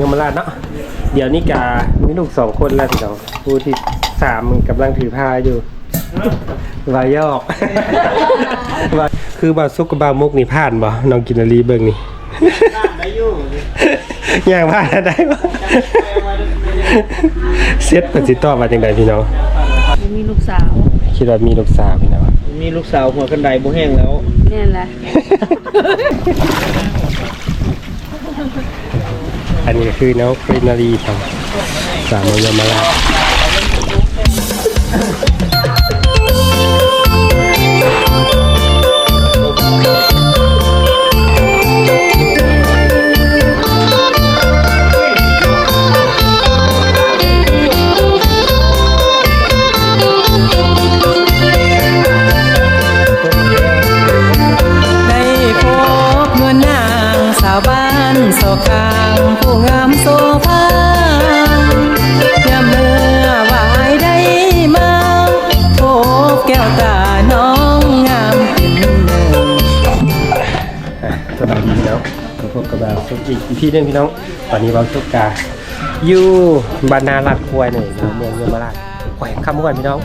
ยมราชเนาะเดี๋ยวนี้กามีลูกสองคนแล้วพี่น้องผู้ที่สามกำลังถือผ้าอยู่วายอกว่าคือบาซุกกับบามุกนี่ผ่านบ่น้องกินนารีเบิ่งนี่ได้อยู่ย่างผ่านได้บ่เซ็ตเพิ่นสิตอบว่าจังไดพี่น้องมีลูกสาวคิดว่ามีลูกสาวพี่น้องมีลูกสาวหัวกันไดบ่แห้งแล้วนี่แหละ อันนี้คือน้องปรินารีครับสามยมราชไบแก้วตาน้องงามเป็นหนึ่งสบายดีพี่น้องพบกับเราสุกอีกพี่หนึงพี่น้องตอนนี้เราสุกกาอยู่บรรณาลัดควายหนึ่งเมืองยมราชแขวงคำม่วนพี่น้อง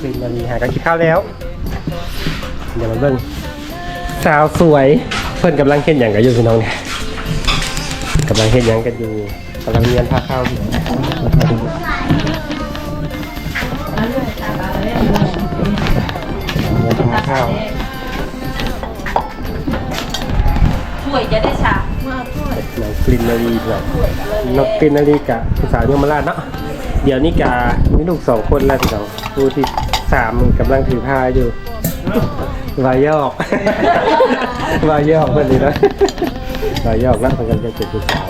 ปรินารีหากันกินข้าวแล้ว เดี๋ยวมาเบิ่งสาวสวยเพิ่อนกำลังเฮ็ดหยังกันอยู่พี่น้องเนี่ยกำลังเฮ็ดหยังกันอยู่กำลังเรียนพาเข้า พาเข้าวช่วยจะได้ฉากเมื่อช่วยน้องกลินนารีครับน้องกลินนารีกับภาษายมราชเนาะเดี๋ยวนี้กามีลูกสองคนแล้วพี่น้องผู้ที่สามกำลังถือผ้าอยู่วายอกวายอกเพื่อนนี่นะวายอกแล้วเพื่อนกันจะเจ็บผู้สาว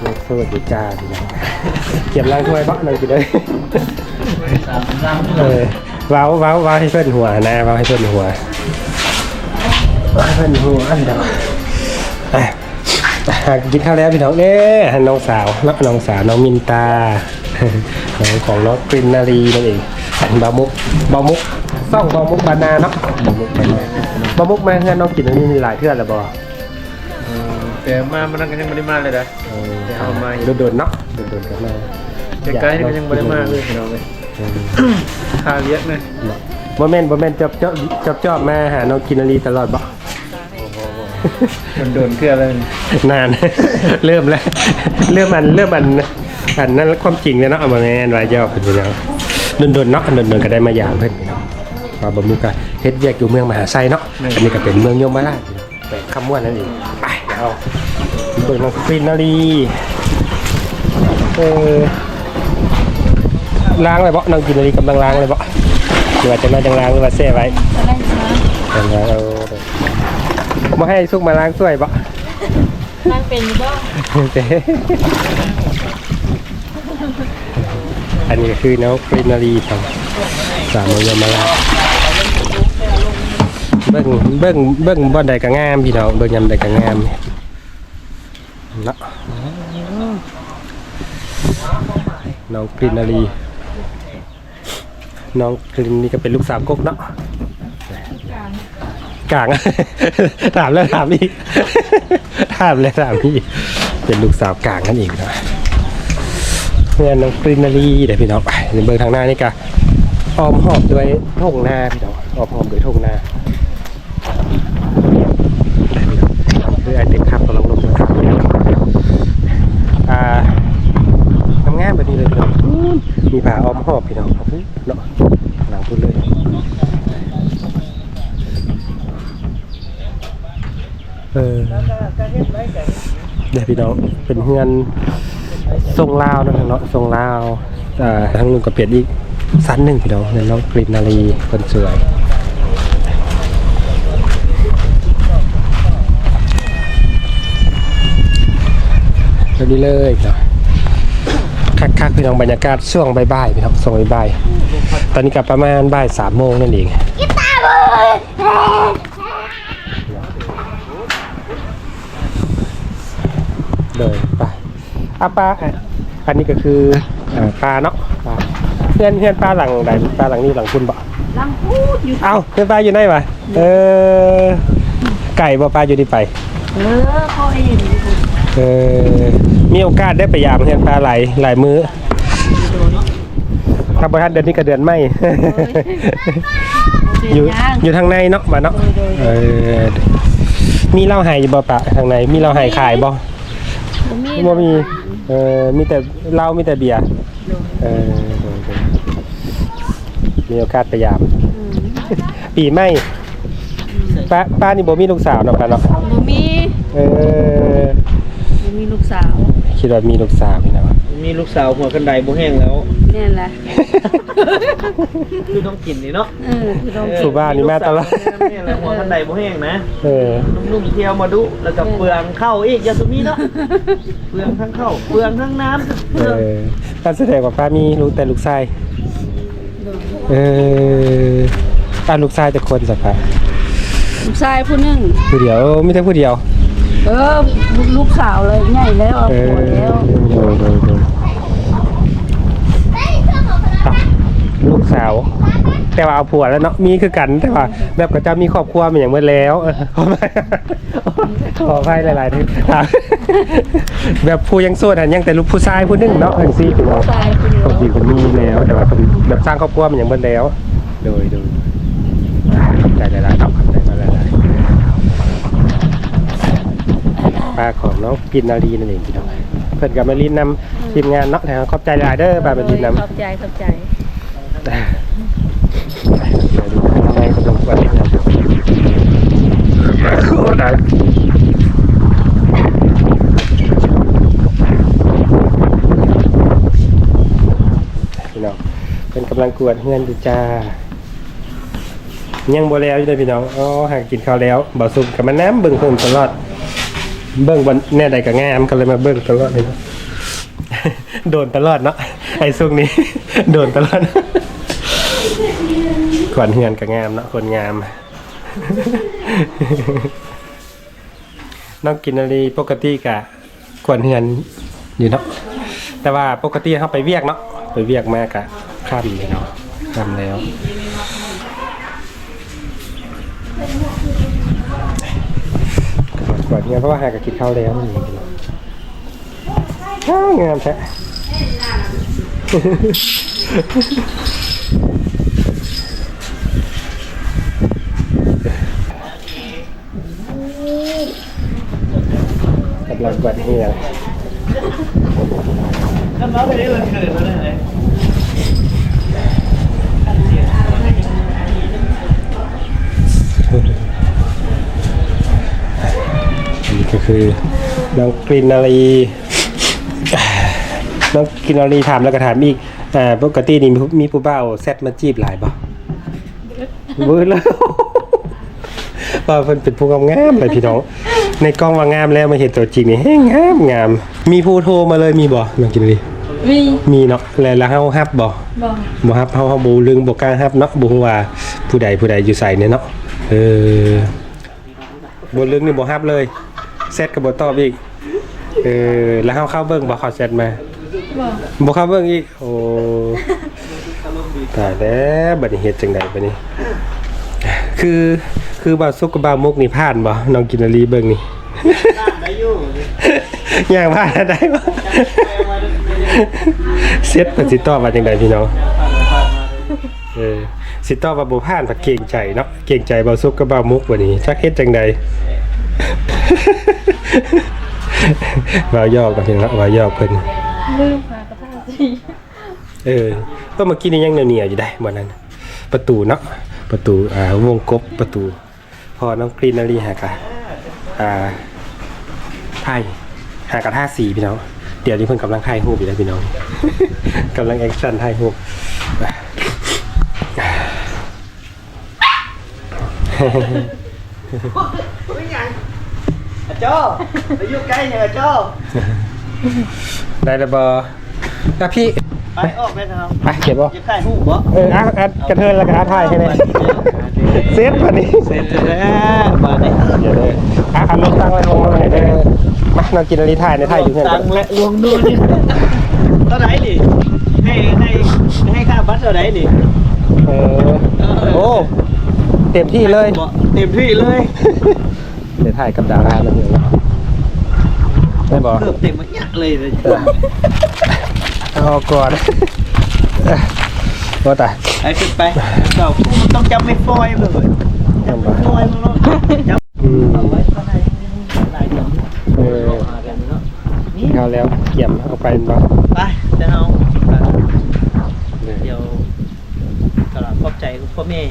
เลิกโทษดีจ้าพี่น้องเก็บล้างถ้วยบ้างหน่อยสิเลยสามร่างเออ เว้าเว้าเว้าให้เพื่อนหัวนะเว้าให้เพื่อนหัวเว้าให้เพื่อนหัวอันเดียวอะหากกินข้าวแล้วพี่น้องเด้อน้องสาวแล้วน้องสาวน้องมินตาน้องของน้องกรินนารีนั่นเองอันบามุกบามุกซ่องบามุกบานาเนาะบามุกบานาบามุกมาเพื่อนน้องกินนารีมีหลายเทื่อแล้วบ่แต่มามันก็ยังไม่ได้มาเลยนะเออเดี๋ยวเอามาโดนๆเนาะโดนๆกันมาแต่ใกล้นี่ก็ยังไม่ได้มาเลยพี่น้องเลย เออคาเลียกนะบ่แม่นบ่แม่นจอบจอบจอบจอบมาหาน้องกินนารีตลอดบ่มันโดนเครื่องเลยนาน เริ่มแล้ว เริ่มอันเริ่มอันอันนั้นความจริงแล้วเนาะเอามาแม่นวายย่อเป็นไปแล้วโดนๆเนาะโดนๆก็ได้มาอย่างเพิ่นเนาะมาบ่มีก็เฮ็ดเวียกอยู่เมืองมหาไซเนาะอันนี้ก็เป็นเมืองยมราชแปลงคำม่วนนั่นเองไปเดี๋ยวเอาเบิ่งน้องฟินนารีเออ ล้างเลยบ่น้องกินนารีกำลังล้างเลยบ่หรือว่าจะมาจังล้างหรือว่าแช่ไว้จะได้ช้าจังล้างเอาบ่ให้สุกมาล้างถ้วยบ่นั่งเป็นอยู่บ้างเจ๊อันนี้ก็คือน้องปรินารีครับสามยมราชเบิ้งเบิ้งเบิ้งบ่อนใดก็งามพี่น้องเบิ้งยำใดก็งามเนาะน้องปรินารี น้องกลินนี่ก็เป็นลูกสาวกกเนาะกลาง ถามแล้วถามอีก ถามแล้วถามอีก เป็นลูกสาวกลางนั่นเองนะเนี่ยนน้องกรินารีเดี๋ยวพี่น้องไปในเบอร์ทางหน้านี่กะอ้อมหอบด้วยทงนาพี่น้องอ้อมหอบด้วยทงนาคือไอเด็กขับกำลังลงมาขับเลยอ่าทำงานแบบนี้เลยพี่น้องมี ผ้าอ้อมหอบพี่น้องเนาะหลังพูดเลยเออเดี๋ยวพี่น้องเป็นเฮือนทรงลาวนะทางเนาะทรงลาวอ่าทางลุงก็เปลี่ยนอีกสั้นหนึ่งพี่น้องเนี่ยน้องกรีนนารีคนสวยแบบนี้เลยเนาะ คักๆพี่น้องบรรยากาศช่วงบ่ายๆพี่น้องช่วงบ่ายๆตอนนี้กับประมาณบ่ายสามโมงนั่นเองเลยไปอะปลาอะอันนี้ก็คืออ่าปลาเนาะปลาเพื่อนเพื่อนปลาหลังใดปลาหลังนี้หลังคุณบ่ลังพูดอยู่เอ้าเพื่อนปลาอยู่ไหนวะเออไก่บ่ปลาอยู่ที่ไปเออพ่อเห็นอยู่เออ มีโอกาสได้ไปยามเฮือนปลาไหลหลายมื้อถ้าบ่ทันเดือนนี้ก็เดือนไม่ อยู่อยู่ทางในเนาะบ่าเนาะเออมีเหล้าไหอยู่บ่ปะทางในมีเหล้าไหขายบ่บ่มีบ่มีเออมีแต่เหล้ามีแต่เบียร์เออมีโอกาสไปยาม ปีใหม่ป้าป้านี่บ่มีลูกสาวเนาะป้าเนาะบ่มีเออบ่มีลูกสาว คิดว่ามีลูกสาวพี่นะวะมีลูกสาวหัวกันไดบ่แห้งแล้ว นี่แหละคือต้องกินนี่เนาะเออคือต้องสู่บ้านนี่มาตลอดนี่แหละหัวกันไดบ่แห้งนะเออนุ่มๆเที่ยวมาดุแล้วก็เปลืองเข้าอีกอยาสุมีเนาะเปลืองทั้งเข้าเปลืองทั้งน้ำเปเอลืองอการแสดงว่าป้ามีลูกแต่ลูกชายเออป้าลูกชายแต่คนสักปะลูกชายผู้หนึงผู้เดียวไม่ใช่ผู้เดียว เออลูกสาวเลยใหญ่แล้วเอาเอผัอวแล้วโดยโดยโดยอะลูกสาว แต่ว่าเอาผัวแล้วเนาะมีคือกันแต่ว่าแบบก็จะมีครอบครัวมันอย่างเมื่อแล้วเออขอไปขอไปหลายๆทีอะแบบผู้ยังโสดอะยังแต่ลูกผู้ชายผู้หนึงเนาะทั้งสี่พี่น้องชายผู้เดียวปกติผมมีแล้วแต่ว่าผมแบบสร้างครอบครัวมันอย่างเมื่อแล้ว โดยโดยอ่าขอบใจหลายๆครับขอบใจมาหลายๆป ลาของน้องกินนารีนั่นเองพี่น้องเพื่อนกับมารีนนำทีมงานเนาะแต่ขอบใจหลายเด้อปลามารีนนำขอบใจขอบใจขนมปังโอ้ได้พี่น้องเป็นกำลังกวดเฮือนอยู่จ้า ยังบ่แล้วอยู่เลยพี่น้อง อ๋อหากกินข้าวแล้วบ่สุกกับมาน้ำเบิ่งเพิ่มตลอด เบิ่งบนแน่ใดก็งามก็เลยมาเบิ่งตลอดเลยเนาะโดนตลอดเนาะไอ้ซุกนี้ โดนตลอดขวัญเฮือนก็งามเนาะคนงามน้องกินอะไรปกติกะขวัญเฮือนอยู่เนาะแต่ว่าปกติเขาไปเวียกเนาะไปเวียกมากะค่ำเลยเนาะค่ำแล้ว ขวัญเฮือนเพราะว่าหากะกินข้าวแล้วนี่พี่น้องอ้าวงามแท้กำลังกวาดเฮือนก็น้องไปได้วันเกิดมาเลยอัน คือน้องกลินนารีน้องกลินนารีถามแล้วก็ถามอีกอ่าปกตินี่มีมีผู้บ่าวแซดมาจีบหลายบ่เบิดแล้วว่าเพิ่นเป็นผู้งามๆเลยพี่น้องในกล้องว่างามแล้วมาเห็นตัวจริงนี่แฮงงามงาม มีผู้โทรมาเลยมีบ่น้องกินนารีมีมีเนาะแล้วแล้วเฮาฮับบ่บ่บ่ฮับเฮาเฮาบ่ลึงบ่กล้าฮับเนาะบ่ฮู้ว่าผู้ใดผู้ใดอยู่ไสเนี่ยเนาะเออบ่ลึงนี่บ่ฮับเลย เซตก็บ่ตอบอีกเออแล้วเฮาเข้าเบิ่งบ่เขาเซตมาบ่บ่เข้าเบิ่งอีกโอ้ตายแล้วบัดนี้เฮ็ดจังไดบัดนี้ คือคือบ่าวสุกกับบ่าวมุกนี่ผ่านบ่น้องกินนารีเบิ่งนี่ได้อยู่ย่างผ่านได้บ่เซตเพิ่นสิตอบว่าจังไดพี่น้องเออสิตอบว่าบ่ผ่านผัดเก่งใจเนาะเก่งใจเบาซุกกับเบามุกวันนี้จักเฮ็ดจังใด เบายอกกันเพียงละเบายอกเพิ่นลืมพากระทะสิเออก็เมื่อกี้นี่ยังเหนียวๆอยู่ได้บ่นั้นประตูเนาะประตูอ่าวงกบประตู พอน้องกรีนนารีหากะอ่าไทยหากะท่าสีพี่น้องเดี๋ยวนี้เพิ่นกำลังถ่ายรูปอยู่แล้วพี่น้อง กำลังแอคชั่นถ่ายรูป โจ้ไปอยู่ใกล้เนี่ยโจ้ได้แล้วบออะพี่ ไปออกไปทางไปเก็บบ่จะขายหูบ่เอออะอะกระเทินแล้วก็อะถ่ายให้เลยเซฟวันนี้เสร็จแล้วมาเนี่ยเดี๋ยวเลยอะอันลงตั้งไว้ลงมาหน่อยเด้อมาเรากินอะไรถ่ายในถ่ายอยู่เพื่อนตังและลวงดูนี่เท่าไหร่ดิให้ให้ให้ค่าบัตรเท่าไหร่ดิเออโอ้เต็มที่เลย เต็มที่เลย เดี๋ยวถ่ายกับดาราแล้วเดี๋ยวนะไม่บอกเกือบเต็มมันยักเลยเลยเอาออกก่อนว่าแต่ไอ้ขึ้นไปเจ้ามันต้องจับไม่ฟอยเลยจับไม่ฟอยมันเนาะจับอืมเอาไว้ข้างในหลายเดี๋ยวเออมากันเนาะนี่เอาแล้วเกี่ยมเอาไปบ่ไปจะเอา เลย เดี๋ยวกระขอบใจ พ่อแม่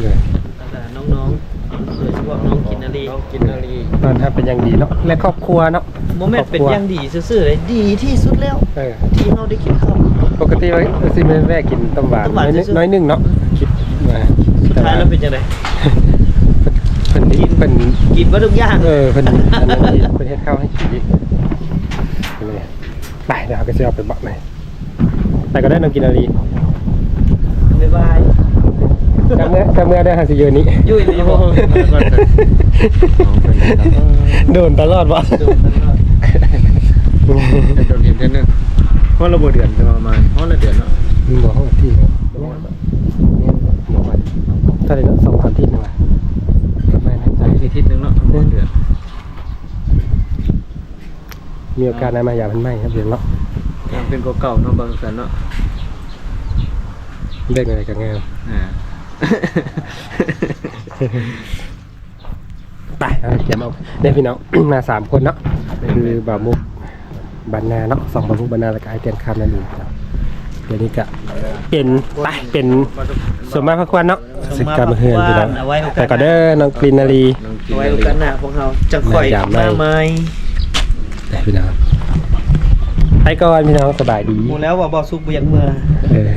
เลยแล้วก็น้องๆโดยเฉพาะน้องกินนารีน้องกินนารีตอนทำเป็นอย่างดีเนาะและครอบครัวเนาะโมเมนต์เป็นอย่างดีซื่อๆเลยดีที่สุดแล้ว เออที่เราได้กินข้าวปกติไว้สิแม่แม่กินต้มหวานต้มหวานน้อยซื่อๆน้อยหนึงเนาะคิดมาสุดท้ายแล้วเป็นยังไงเพิ่นนี่เพิ่นกินมาทุกอย่างเออเพิ่นอันนั้นนี่เพิ่นเฮ็ดข้าวให้กินอีกเลยไปเดี๋ยวเอาก็สิเอาไปบอกหน่อยไปก็ได้น้องกินอะไรบ๊ายบาย จำเมื่อจำเมื่อได้หันสิเยอะนี้ยุ่ยดีบ่โดนตลอดวะดูมันก็โดนเห็นเท่านึงเพราะเราบเดือนจะประมาณเพราะเราเดือนเนาะมึงบอกห้องที่ครับบอกว่าเท่าไหร่นะสองสามที่นึงวะไม่แน่ใจอีกทิศนึงเนาะบเดือนมีโอกาสได้มาอย่ามันไหมครับเดี๋ยวเนาะยังเป็นเก่าๆเนาะบางสันเนาะเรื่องอะไรกันงามอ่า ไปเอาเก็บเอาเนี่ยพี่น้อง มาสามคนเนาะคือบ่าวมุกบรรณาเนาะสองบ่าวมุกบรรณาแล้วก็ไอเตียนคำนั่นเองครับเดี๋ยวนี้ก็เป็นไปเป็นส่วนมากพักวันเนาะสึกการมาเฮือนพี่น้องเอาไว้โอกาสแต่ก็เด้อน้องกลินนารีน้องกินเอาไว้อะโอไรกาสหน้าพวกเราจะคอยมามาไหมแต่พี่น้องไปก่อนพี่น้องสบายดี หมดแล้วว่าบ่สุกเบียงเมื่อ เออ